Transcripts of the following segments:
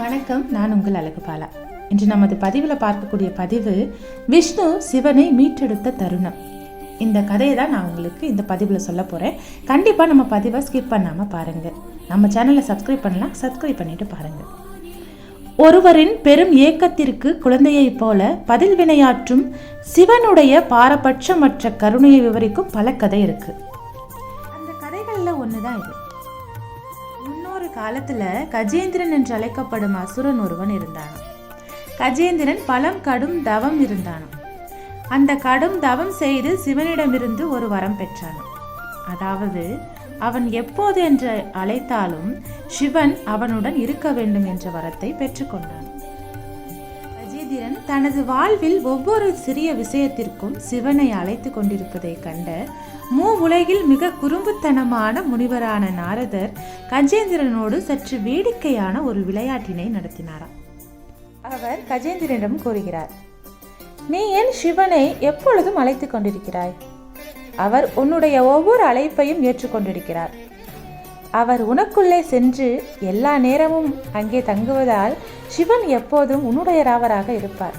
வணக்கம். நான் உங்கள் அழகுபாலா. இன்று நமது பதிவில் பார்க்கக்கூடிய பதிவு விஷ்ணு சிவனை மீட்டெடுத்த தருணம். இந்த கதையை தான் நான் உங்களுக்கு இந்த பதிவில் சொல்ல போகிறேன் கண்டிப்பாக நம்ம பதிவை ஸ்கிப் பண்ணாமல் பாருங்கள் நம்ம சேனலை சப்ஸ்கிரைப் பண்ணலாம் சப்ஸ்கிரைப் பண்ணிட்டு பாருங்கள் ஒருவரின் பெரும் ஏக்கத்திற்கு குழந்தையைப் போல பதில் வினையாற்றும் சிவனுடைய பாரபட்சமற்ற கருணையை விவரிக்கும் பல கதை இருக்குது அந்த கதைகளில் ஒன்று தான் இது. முன்னொரு காலத்தில் கஜேந்திரன் என்று அழைக்கப்படும் அசுரன் ஒருவன் இருந்தான் கஜேந்திரன் பலம் கடும் தவம் இருந்தான் அந்த கடும் தவம் செய்து சிவனிடமிருந்து ஒரு வரம் பெற்றான் அதாவது அவன் எப்போது என்று அழைத்தாலும் சிவன் அவனுடன் இருக்க வேண்டும் என்ற வரத்தை பெற்றுக்கொண்டான். கஜேந்திரன் தனது வாழ்வில் ஒவ்வொரு சிறிய விஷயத்திற்கும் சிவனை அழைத்து கொண்டிருப்பதை கண்ட மூ உலகில் மிக குறும்புத்தனமான முனிவரான நாரதர் கஜேந்திரனோடு சற்று வேடிக்கையான ஒரு விளையாட்டினை நடத்தினாராம். அவர் கஜேந்திரனிடம் கூறுகிறார் நீ ஏன் சிவனை எப்பொழுதும் அழைத்து கொண்டிருக்கிறாய்? அவர் உன்னுடைய ஒவ்வொரு அழைப்பையும் ஏற்றுக்கொண்டிருக்கிறார் அவர் உனக்குள்ளே சென்று எல்லா நேரமும் அங்கே தங்குவதால் சிவன் எப்போதும் உன்னுடைய ராவராக இருப்பார்.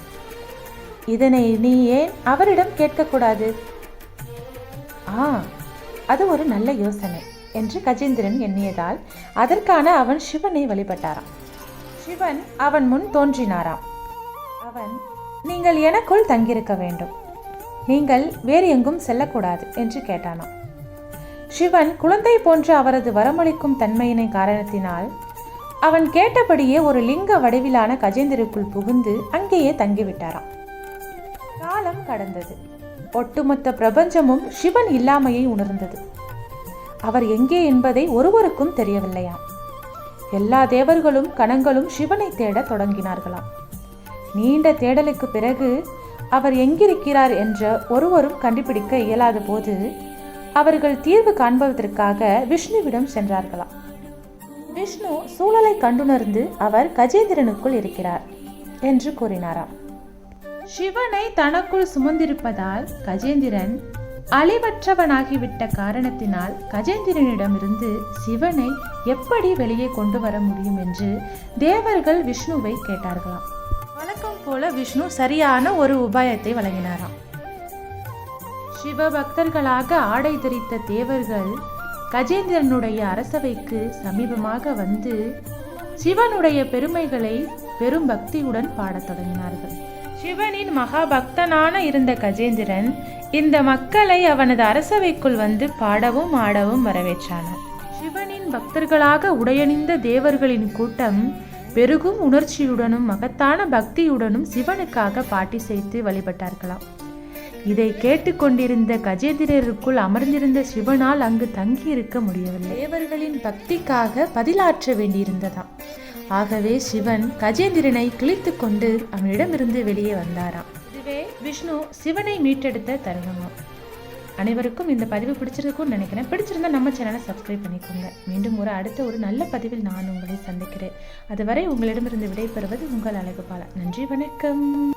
இதனை நீ ஏன் அவரிடம் கேட்கக்கூடாது? ஆ அது ஒரு நல்ல யோசனை என்று கஜேந்திரன் எண்ணியதால் அதற்கான அவன் சிவனை வழிபட்டாராம். சிவன் அவன் முன் தோன்றினாராம். அவன் நீங்கள் எனக்குள் தங்கியிருக்க வேண்டும். நீங்கள் வேறு எங்கும் செல்லக்கூடாது என்று கேட்டானாம். சிவன் குழந்தை போன்ற அவரது வரமளிக்கும் தன்மையினை காரணத்தினால் அவன் கேட்டபடியே ஒரு லிங்க வடிவிலான கஜேந்திரக்குள் புகுந்து அங்கேயே தங்கிவிட்டாராம். காலம் கடந்தது. ஒட்டுமொத்த பிரபஞ்சமும் சிவன் இல்லாமையை உணர்ந்தது. அவர் எங்கே என்பதை ஒருவருக்கும் தெரியவில்லையாம். எல்லா தேவர்களும் கணங்களும் சிவனை தேடத் தொடங்கினார்களாம். நீண்ட தேடலுக்கு பிறகு அவர் எங்கிருக்கிறார் என்ற ஒருவரும் கண்டுபிடிக்க இயலாத போது அவர்கள் தீர்வு காண்பதற்காக விஷ்ணுவிடம் சென்றார்களாம். விஷ்ணு சூழலை கண்டுணர்ந்து அவர் கஜேந்திரனுக்குள் இருக்கிறார் என்று கூறினாராம். சிவனை தனக்குள் சுமந்திருப்பதால் கஜேந்திரன் அழிவற்றவனாகிவிட்ட காரணத்தினால் கஜேந்திரனிடமிருந்து சிவனை எப்படி வெளியே கொண்டு வர முடியும் என்று தேவர்கள் விஷ்ணுவை கேட்டார்களாம். வழக்கம் போல விஷ்ணு சரியான ஒரு உபாயத்தை வழங்கினாராம். சிவபக்தர்களாக ஆடை தரித்த தேவர்கள் கஜேந்திரனுடைய அரசவைக்கு சமீபமாக வந்து சிவனுடைய பெருமைகளை பெரும் பக்தியுடன் பாடத் தொடங்கினார்கள். சிவனின் மகாபக்தனான இருந்த கஜேந்திரன் இந்த மக்களை அவனது அரசவைக்குள் வந்து பாடவும் ஆடவும் வரவேற்றானாம் சிவனின் பக்தர்களாக உடையணிந்த தேவர்களின் கூட்டம் பெருகும் உணர்ச்சியுடனும் மகத்தான பக்தியுடனும் சிவனுக்காக பாட்டி செய்து வழிபட்டார்களாம். இதை கேட்டுக்கொண்டிருந்த கஜேந்திரருக்குள் அமர்ந்திருந்த சிவனால் அங்கு தங்கியிருக்க முடியவில்லை. தேவர்களின் பக்திக்காக பதிலாற்ற வேண்டியிருந்ததாம். ஆகவே சிவன் கஜேந்திரனை கிழித்து கொண்டு அவனிடமிருந்து வெளியே வந்தாராம். இதுவே விஷ்ணு சிவனை மீட்டெடுத்த தருணமாம். அனைவருக்கும் இந்த பதிவு பிடிச்சிருக்கும்னு நினைக்கிறேன். பிடிச்சிருந்தா நம்ம சேனலை சப்ஸ்கிரைப் பண்ணிக்கோங்க. மீண்டும் ஒரு அடுத்த ஒரு நல்ல பதிவில் நான் உங்களை சந்திக்கிறேன். அதுவரை உங்களிடமிருந்து விடைபெறுவது உங்கள் அழகுபாலா. நன்றி வணக்கம்.